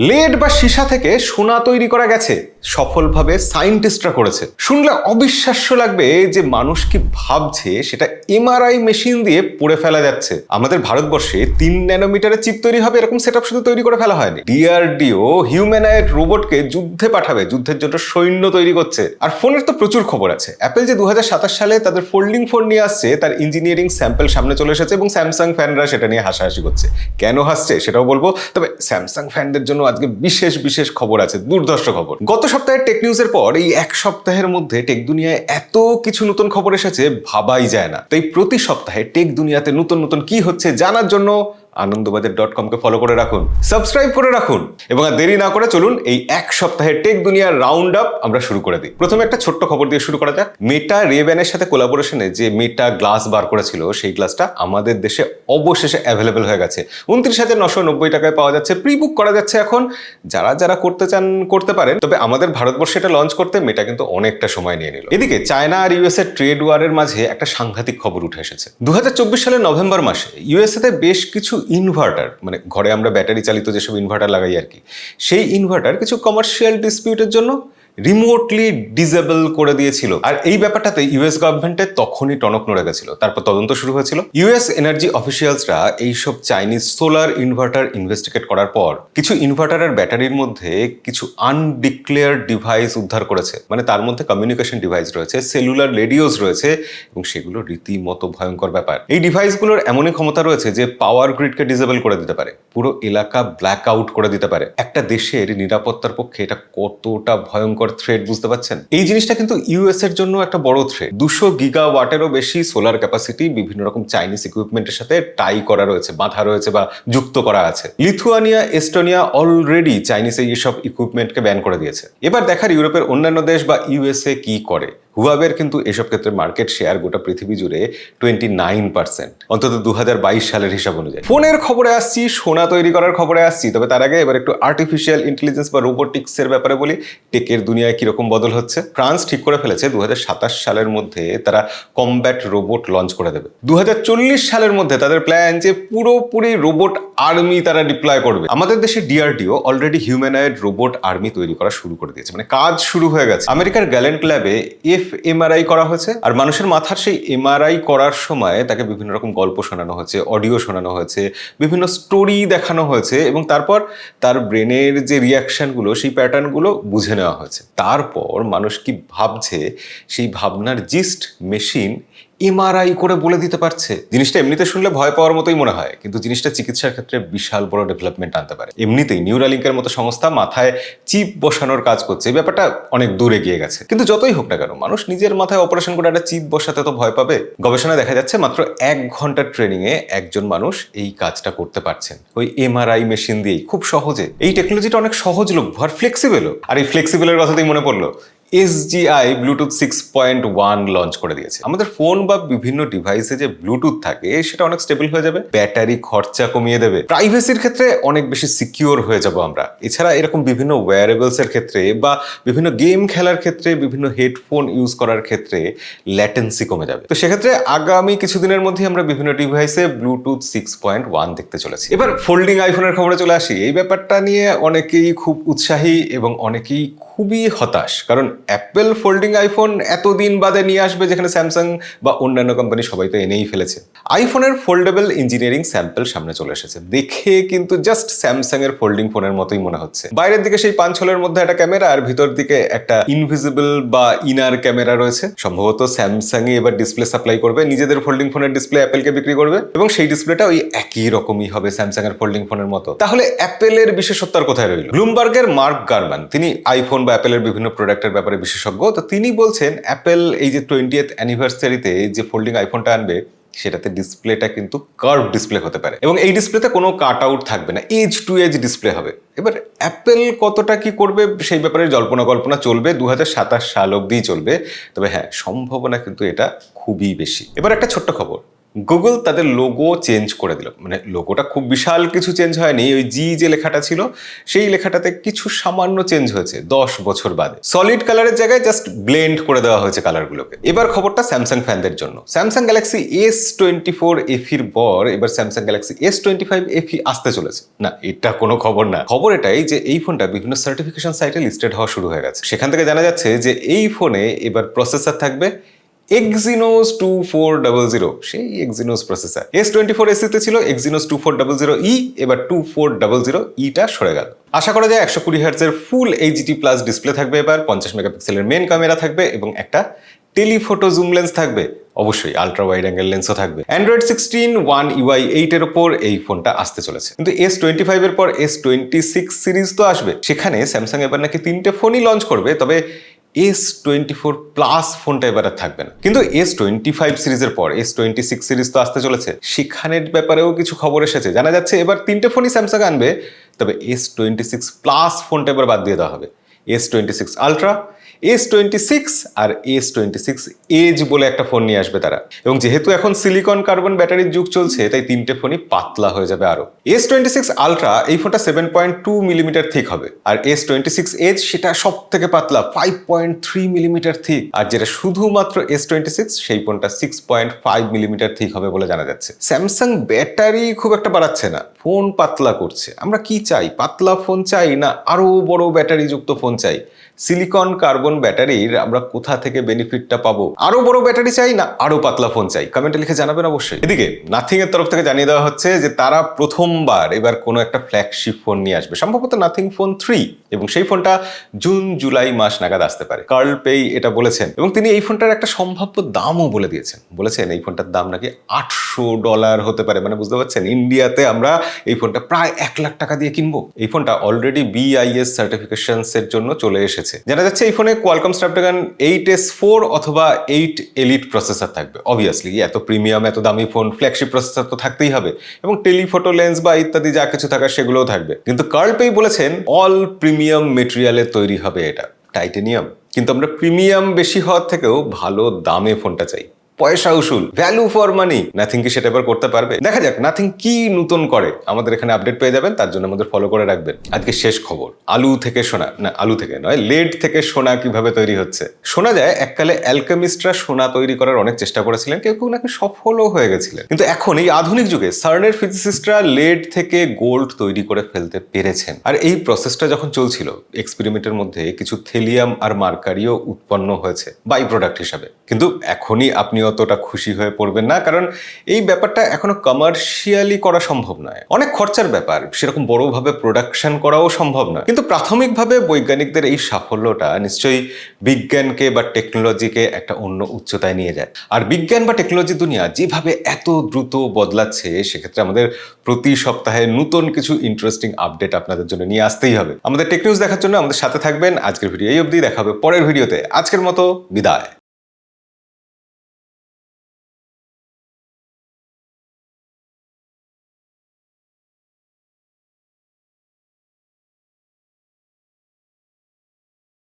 Lead বা সীসা থেকে সোনা তৈরি করা গেছে। সফলভাবে সায়েন্টিস্টরা করেছে। শুনলে অবিশ্বাস্য লাগবে যে মানুষ কি ভাবছে, সেটা এমআরআই মেশিন দিয়ে পড়ে ফেলা যাচ্ছে। আমাদের ভারতবর্ষে তিন ন্যানোমিটারের চিপ তৈরি হবে, এরকম সেটআপ শুধু তৈরি করে ফেলা হয়নি। ডিআরডিও হিউম্যানয়েড রোবটকে যুদ্ধে পাঠাবে, যুদ্ধের জন্য সৈন্য তৈরি করছে। আর ফোনের তো প্রচুর খবর আছে। অ্যাপেল যে দু হাজার সাতাশ সালে তাদের ফোল্ডিং ফোন নিয়ে আসছে, তার ইঞ্জিনিয়ারিং স্যাম্পল সামনে চলে এসেছে এবং স্যামসাং ফ্যানরা সেটা নিয়ে হাসাহাসি করছে। কেন হাসছে সেটাও বলব, তবে স্যামসাং ফ্যানদের জন্য আজকে বিশেষ বিশেষ খবর আছে, দুর্ধর্ষ খবর। গত সপ্তাহে টেক নিউজের পর এই এক সপ্তাহের মধ্যে টেক দুনিয়ায় এত কিছু নতুন খবর এসেছে, ভাবাই যায় না। তাই প্রতি সপ্তাহে টেক দুনিয়াতে নতুন নতুন কি হচ্ছে জানার জন্য আনন্দবাজার ডট কমকে ফলো করে রাখুন সাবস্ক্রাইব করে রাখুন এবং আর দেরি না করে চলুন এই এক সপ্তাহে টেক দুনিয়ার রাউন্ড আপ আমরা শুরু করে দিই। প্রথমে একটা ছোট্ট খবর দিয়ে শুরু করা যাক। মেটা রেব্যানের সাথে কোলাবোরেশনে যে মেটা গ্লাস বার করেছিল, সেই গ্লাসটা আমাদের দেশে অবশেষে অ্যাভেলেবেল হয়ে গেছে। উনত্রিশ হাজার নশো নব্বই টাকায় পাওয়া যাচ্ছে প্রি বুক করা যাচ্ছে এখন। যারা যারা করতে চান, করতে পারেন, তবে আমাদের ভারতবর্ষে এটা লঞ্চ করতে মেটা কিন্তু অনেকটা সময় নিয়ে নিল। এদিকে চায়না আর ইউএস এর ট্রেড ওয়ারের মাঝে একটা সাংঘাতিক খবর উঠে এসেছে। দু হাজার চব্বিশ সালের নভেম্বর মাসে ইউএসএ তে বেশ কিছু ইনভার্টার মানে ঘরে আমরা ব্যাটারি চালিত যেসব ইনভার্টার লাগাই আর কি, সেই ইনভার্টার কিছু কমার্শিয়াল ডিসপিউটের জন্য রিমোটলি ডিজেবল করে দিয়েছিল। আর এই ব্যাপারটাতে ইউএস গভর্নমেন্টের তখনই টনক নড়ে গেছিল। তারপর তদন্ত শুরু হয়েছিল। ইউএস এনার্জি অফিসিয়ালসরা এইসব চাইনিজ সোলার ইনভার্টার ইনভেস্টিগেট করার পর কিছু ইনভার্টারের ব্যাটারির মধ্যে কিছু আনডিক্লেয়ার ডিভাইস উদ্ধার করেছে। মানে তার মধ্যে কমিউনিকেশন ডিভাইস রয়েছে সেলুলার রেডিওস রয়েছে এবং সেগুলো রীতিমতো ভয়ঙ্কর ব্যাপার। এই ডিভাইসগুলোর এমনই ক্ষমতা রয়েছে যে পাওয়ার গ্রিডকে ডিজেবল করে দিতে পারে। পুরো এলাকা ব্ল্যাক আউট করে দিতে পারে। একটা দেশের নিরাপত্তার পক্ষে এটা কতটা ভয়ঙ্কর থ্রেড বুঝতে পারছেন? এই জিনিসটা কিন্তু ইউএস এর জন্য একটা বড় থ্রেড দুশো গিগা ওয়াটেরও বেশি সোলার ক্যাপাসিটি বিভিন্ন রকম চাইনিজ ইকুইপমেন্টের সাথে টাই করা রয়েছে, বাঁধা রয়েছে বা যুক্ত করা আছে। লিথুয়ানিয়া এস্টোনিয়া অলরেডি চাইনিজ এইসব ইকুইপমেন্টকে ব্যান করে দিয়েছে। এবার দেখার ইউরোপের অন্যান্য দেশ বা ইউএসএ কি করে? হুয়াবের কিন্তু এসব ক্ষেত্রে মার্কেট শেয়ার গোটা পৃথিবী জুড়ে টোয়েন্টি নাইন পার্সেন্ট অন্তত দু হাজার বাইশ সালের হিসাব অনুযায়ী। ফোনের খবরে আসছি, সোনা তৈরি করার খবরে আসছি, তবে তার আগে এবার একটু আর্টিফিশিয়াল ইন্টেলিজেন্স বা রোবোটিক্স এর ব্যাপারে বলি টেকের দুনিয়ায় কীরকম বদল হচ্ছে? ফ্রান্স ঠিক করে ফেলেছে দু হাজার সাতাশ সালের মধ্যে তারা কমব্যাট রোবট লঞ্চ করে দেবে। দু হাজার চল্লিশ সালের মধ্যে তাদের প্ল্যান যে পুরোপুরি রোবট আর্মি তারা ডিপ্লয় করবে। আমাদের দেশে DRDO already humanoid robot army তৈরি করা শুরু করে দিয়েছে। মানে কাজ শুরু হয়ে গেছে। আমেরিকার গ্যালেন্ট ল্যাবে এফ এমআরআই করা হয়েছে। আর মানুষের মাথার সেই এমআরআই করার সময় তাকে বিভিন্ন রকম গল্প শোনানো হয়েছে অডিও শোনানো হয়েছে, বিভিন্ন স্টোরি দেখানো হয়েছে এবং তারপর তার ব্রেনের যে রিয়াকশনগুলো সেই প্যাটার্নগুলো বুঝে নেওয়া হয়েছে। তারপর মানুষ কি ভাবছে, সেই ভাবনার জিস্ট মেশিন এমআরআই করে বলে দিতে পারছে। জিনিসটা এমনিতে শুনলে ভয় পাওয়ার মতোই মনে হয়, কিন্তু জিনিসটা চিকিৎসার ক্ষেত্রে বিশাল বড় ডেভেলপমেন্ট আনতে পারে। এমনিতেই নিউরালিঙ্কের মতো সংস্থা মাথায় চিপ বসানোর কাজ করছে। এই ব্যাপারটা অনেক দূরে গিয়ে গেছে। কিন্তু যতই হোক না কেন, মানুষ নিজের মাথায় অপারেশন করে একটা চিপ বসাতে তো ভয় পাবে। গবেষণায় দেখা যাচ্ছে মাত্র এক ঘণ্টার ট্রেনিং এ একজন মানুষ এই কাজটা করতে পারছেন। ওই এমআরআই মেশিন দিয়েই। খুব সহজে। এই টেকনোলজিটা অনেক সহজলভ্য আর ফ্লেক্সিবেলও আর এই ফ্লেক্সিবলের কথাতেই মনে পড়ল। SGI Bluetooth six point one launch করে দিয়েছে। আমাদের ফোন বা বিভিন্ন ডিভাইসে যে ব্লুটুথ থাকে, সেটা অনেক স্টেবল হয়ে যাবে, ব্যাটারি খরচা কমিয়ে দেবে। প্রাইভেসির ক্ষেত্রে অনেক বেশি সিকিওর হয়ে যাব আমরা। এছাড়া এরকম বিভিন্ন ওয়্যারেবলস এর ক্ষেত্রে বা বিভিন্ন গেম খেলার ক্ষেত্রে, বিভিন্ন হেডফোন ইউজ করার ক্ষেত্রে ল্যাটেন্সি কমে যাবে। তো সেক্ষেত্রে আগামী কিছুদিনের মধ্যে আমরা বিভিন্ন ডিভাইসে ব্লুটুথ সিক্স পয়েন্ট ওয়ান দেখতে চলেছি। এবার ফোল্ডিং আইফোনের খবরে চলে আসি। এই ব্যাপারটা নিয়ে অনেকেই খুব উৎসাহী এবং অনেকেই খুবই হতাশ। কারণ অ্যাপেল ফোল্ডিং আইফোন এতদিন বাদে নিয়ে আসবে যেখানে স্যামসাং বা অন্যান্য কোম্পানি সবাই তো এনেই ফেলেছে। আইফোনের ফোল্ডেবল ইঞ্জিনিয়ারিং স্যাম্পল সামনে চলে এসেছে। দেখে কিন্তু জাস্ট স্যামসাং এর ফোল্ডিং ফোনের মতোই মনে হচ্ছে। বাইরের দিকে সেই পাঁচ ছলের মধ্যে একটা ক্যামেরা আর ভিতর দিকে একটা ইনভিজিবল বা ইনার ক্যামেরা রয়েছে। সম্ভবত স্যামসাংই এবার ডিসপ্লে সাপ্লাই করবে, নিজেদের ফোল্ডিং ফোনের ডিসপ্লে অ্যাপেলকে বিক্রি করবে, এবং সেই ডিসপ্লেটা ওই একই রকমই হবে স্যামসাং এর ফোল্ডিং ফোনের মতো। তাহলে অ্যাপেলের বিশেষত্ব আর কোথায় রইল? ব্লুমবার্গের মার্ক গারমান তিনি আইফোন বা অ্যাপেলের বিভিন্ন প্রোডাক্টের ব্যাপারে বিশেষজ্ঞ। তো তিনি বলছেন অ্যাপেল এই যে টোয়েন্টিয়েথ অ্যানিভার্সারিতে যে ফোল্ডিং আইফোনটা আনবে, সেটাতে ডিসপ্লেটা কিন্তু কার্ভ ডিসপ্লে হতে পারে। এবং এই ডিসপ্লেতে কোনো কাট আউট থাকবে না এজ টু এজ ডিসপ্লে হবে। এবার অ্যাপেল কতটা কি করবে, সেই ব্যাপারে জল্পনা কল্পনা চলবে দু হাজার সাতাশ সাল অব্দিই চলবে। তবে হ্যাঁ সম্ভাবনা কিন্তু এটা খুবই বেশি। এবার একটা ছোট্ট খবর। গুগল তাদের লোগো চেঞ্জ করে দিল। মানে লোগোটা খুব বিশাল কিছু চেঞ্জ হয়নি। ওই জি যে লেখাটা ছিল, সেই লেখাটাতে কিছু সামান্য চেঞ্জ হয়েছে দশ বছর বাদে। সলিড কালারের জায়গায় জাস্ট ব্লেন্ড করে দেওয়া হয়েছে কালারগুলোকে এবার খবরটা স্যামসাং ফ্যানদের জন্য। Samsung Galaxy S twenty four এফির পর এবার Samsung Galaxy S twenty five FE আসতে চলেছে। না, এটা কোনো খবর না। খবর এটাই যে এই ফোনটা বিভিন্ন সার্টিফিকেশন সাইটে লিস্টেড হওয়া শুরু হয়ে গেছে। সেখান থেকে জানা যাচ্ছে যে এই ফোনে এবার প্রসেসর থাকবে Exynos two four double zero সেই Exynos processor S twenty four এসিতে ছিল Exynos two four double zero E এবার টু ফোর ডাবল জিরো ইটা সরে গেল। আশা করা যায় একশো কুড়ি হার্টসের ফুল এইচডি প্লাস ডিসপ্লে থাকবে এবার, পঞ্চাশ মেগাপিক্সেলের মেন ক্যামেরা থাকবে এবং একটা টেলিফোটো জুম লেন্স থাকবে। অবশ্যই আলট্রা ওয়াইড অ্যাঙ্গেল লেন্সও থাকবে। অ্যান্ড্রয়েড সিক্সটিন ওয়ান ইউআই এইটের ওপর এই ফোনটা আসতে চলেছে। কিন্তু এস টোয়েন্টি ফাইভের পর এস টোয়েন্টি সিক্স সিরিজ তো আসবে। সেখানে স্যামসাং এবার নাকি তিনটে ফোনই লঞ্চ করবে, তবে এস টোয়েন্টি ফোর প্লাস ফোনটা এবারে থাকবেন থাকবে না। কিন্তু এস টোয়েন্টি ফাইভ সিরিজের পর এস টোয়েন্টি সিক্স সিরিজ তো আসতে চলেছে, সেখানের ব্যাপারেও কিছু খবর এসেছে। জানা যাচ্ছে এবার তিনটে ফোনই স্যামসাং আনবে, তবে এস টোয়েন্টি সিক্স প্লাস ফোনটা এবার বাদ দিয়ে দেওয়া হবে। S twenty six ultra S twenty six আর এস টোয়েন্টি সিক্স এজ বলে একটা ফোন নিয়ে আসবে তারা। এবং যেহেতু এখন সিলিকন কার্বন ব্যাটারির যুগ চলছে, তাই তিনটে ফোনই পাতলা হয়ে যাবে আরও। এস টোয়েন্টি সিক্স আলট্রা, এই ফোনটা seven point two millimetre thick হবে। আর এস টোয়েন্টি সিক্স এজ সেটা সব থেকে পাতলা five point three millimetre thick আর যেটা শুধুমাত্র এস টোয়েন্টি সিক্স, সেই ফোনটা six point five millimetre thick হবে বলে জানা যাচ্ছে। স্যামসাং ব্যাটারি খুব একটা বাড়াচ্ছে না, ফোন পাতলা করছে। আমরা কি চাই? পাতলা ফোন চাই না আরও বড় ব্যাটারি যুক্ত ফোন চাই? সিলিকন কার্বন ব্যাটারির আমরা কোথা থেকে বেনিফিটটা পাবো? আরও বড় ব্যাটারি চাই না আরও পাতলা ফোন চাই? কমেন্টে লিখে জানাবেন অবশ্যই। এদিকে নাথিং এর তরফ থেকে জানিয়ে দেওয়া হচ্ছে যে তারা প্রথমবার এবার কোনো একটা ফ্ল্যাগশিপ ফোন নিয়ে আসবে। সম্ভবত নাথিং ফোন থ্রি এবং সেই ফোনটা জুন জুলাই মাস নাগাদ আসতে পারে। কার্ল পেই এটা বলেছেন, এবং তিনি এই ফোনটার একটা সম্ভাব্য দামও বলে দিয়েছেন। বলেছেন এই ফোনটার দাম নাকি আটশো ডলার হতে পারে। মানে বুঝতে পারছেন ইন্ডিয়াতে আমরা এই ফোনটা প্রায় এক লাখ টাকা দিয়ে কিনবো। এই ফোনটা অলরেডি বিআইএস সার্টিফিকেশনস এর জন্য চলে এসেছে। জানা যাচ্ছে এই ফোনে Qualcomm Snapdragon eight S four অথবা এইট এলিট প্রসেসর থাকবে। অবভিয়াসলি এত প্রিমিয়াম এত দামি ফোন ফ্ল্যাগশিপ প্রসেসর তো থাকতেই হবে। এবং টেলিফোটো লেন্স বা ইত্যাদি যা কিছু থাকার সেগুলোও থাকবে। কিন্তু কার্লপেই বলেছেন অল প্রিমিয়াম মেটেরিয়ালে তৈরি হবে এটা। টাইটেনিয়াম কিন্তু আমরা প্রিমিয়াম বেশি হওয়ার থেকেও ভালো দামে ফোনটা চাই। পয়সা উসুল ভ্যালু ফর মানি নাথিং কি সেটা এবার করতে পারবে? দেখা যাক নাথিং কি নতুন করে আমাদের এখানে আপডেট পেয়ে যাবেন, তার জন্য আমাদের ফলো করে রাখবেন। আজকে শেষ খবর, আলু থেকে সোনা, না, আলু থেকে নয় লেড থেকে সোনা কীভাবে তৈরি হচ্ছে? শোনা যায়, এককালে অ্যালকেমিস্টরা সোনা তৈরি করার অনেক চেষ্টা করেছিলেন, কেউ কেউ নাকি সফলও হয়ে গেছিলেন। কিন্তু এখন এই আধুনিক যুগে সার্নের ফিজিসিস্টরা লেড থেকে গোল্ড তৈরি করে ফেলতে পেরেছেন। আর এই প্রসেসটা যখন চলছিল এক্সপেরিমেন্টের মধ্যে কিছু থেলিয়াম আর মার্কারিও উৎপন্ন হয়েছে বাই প্রোডাক্ট হিসাবে। কিন্তু এখনই আপনি অতটা খুশি হয়ে পড়বেন না। কারণ এই ব্যাপারটা এখনও কমার্শিয়ালি করা সম্ভব নয়। অনেক খরচার ব্যাপার, সেরকম বড়ভাবে প্রোডাকশন করাও সম্ভব নয়। কিন্তু প্রাথমিকভাবে বৈজ্ঞানিকদের এই সাফল্যটা নিশ্চয়ই বিজ্ঞানকে বা টেকনোলজিকে একটা অন্য উচ্চতায় নিয়ে যায়। আর বিজ্ঞান বা টেকনোলজি দুনিয়া যেভাবে এত দ্রুত বদলাচ্ছে, সেক্ষেত্রে আমাদের প্রতি সপ্তাহে নতুন কিছু ইন্টারেস্টিং আপডেট আপনাদের জন্য নিয়ে আসতেই হবে। আমাদের টেক নিউজ দেখার জন্য আমাদের সাথে থাকবেন। আজকের ভিডিও এই অবধি। দেখা হবে পরের ভিডিওতে আজকের মতো বিদায়।